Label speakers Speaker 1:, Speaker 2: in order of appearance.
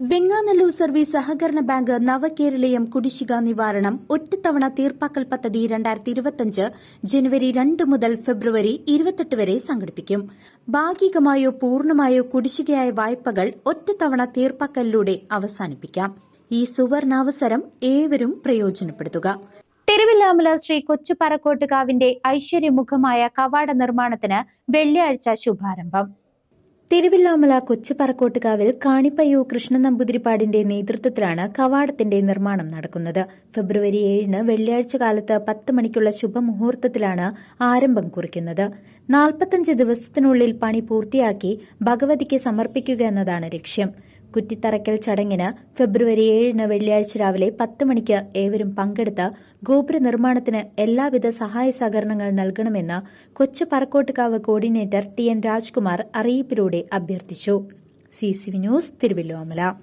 Speaker 1: Venganallur service സഹകരണ bank നവകേരളീയം കുടിശ്ശിക നിവാരണം ഒറ്റത്തവണ തീർപ്പാക്കൽ പദ്ധതി രണ്ടായിരത്തി ഇരുപത്തിയഞ്ച് ജനുവരി രണ്ട് മുതൽ ഫെബ്രുവരി ഇരുപത്തെട്ട് വരെ സംഘടിപ്പിക്കും. ഭാഗികമായോ പൂർണമായോ കുടിശ്ശികയായ വായ്പകൾ ഒറ്റത്തവണ തീർപ്പാക്കലിലൂടെ അവസാനിപ്പിക്കാം. ഈ സുവർണാവസരം ഏവരും പ്രയോജനപ്പെടുത്തുക.
Speaker 2: തിരുവില്ലാമല ശ്രീ കൊച്ചുപറക്കോട്ടുകാവിന്റെ ഐശ്വര്യമുഖമായ കവാട നിർമ്മാണത്തിന് വെള്ളിയാഴ്ച ശുഭാരംഭം.
Speaker 1: തിരുവില്ലാമല കൊച്ചുപറക്കോട്ടുകാവിൽ കാണിപ്പയ്യു കൃഷ്ണ നമ്പൂതിരിപ്പാടിന്റെ നേതൃത്വത്തിലാണ് കവാടത്തിന്റെ നിർമ്മാണം നടക്കുന്നത്. ഫെബ്രുവരി ഏഴിന് വെള്ളിയാഴ്ച കാലത്ത് പത്ത് മണിക്കുള്ള ശുഭമുഹൂർത്തത്തിലാണ് ആരംഭം കുറിക്കുന്നത്. നാൽപ്പത്തഞ്ച് ദിവസത്തിനുള്ളിൽ പണി പൂർത്തിയാക്കി ഭഗവതിക്ക് സമർപ്പിക്കുക എന്നതാണ് ലക്ഷ്യം. കുറ്റിത്തറയ്ക്കൽ ചടങ്ങിന് ഫെബ്രുവരി ഏഴിന് വെള്ളിയാഴ്ച രാവിലെ പത്ത് മണിക്ക് ഏവരും പങ്കെടുത്ത് ഗോപുര നിർമ്മാണത്തിന് എല്ലാവിധ സഹായ സഹകരണങ്ങൾ നൽകണമെന്ന് കൊച്ചു Parakkottukavu coordinator T N Rajkumar അറിയിപ്പിലൂടെ അഭ്യർത്ഥിച്ചു. C C V news Thiruvilwamala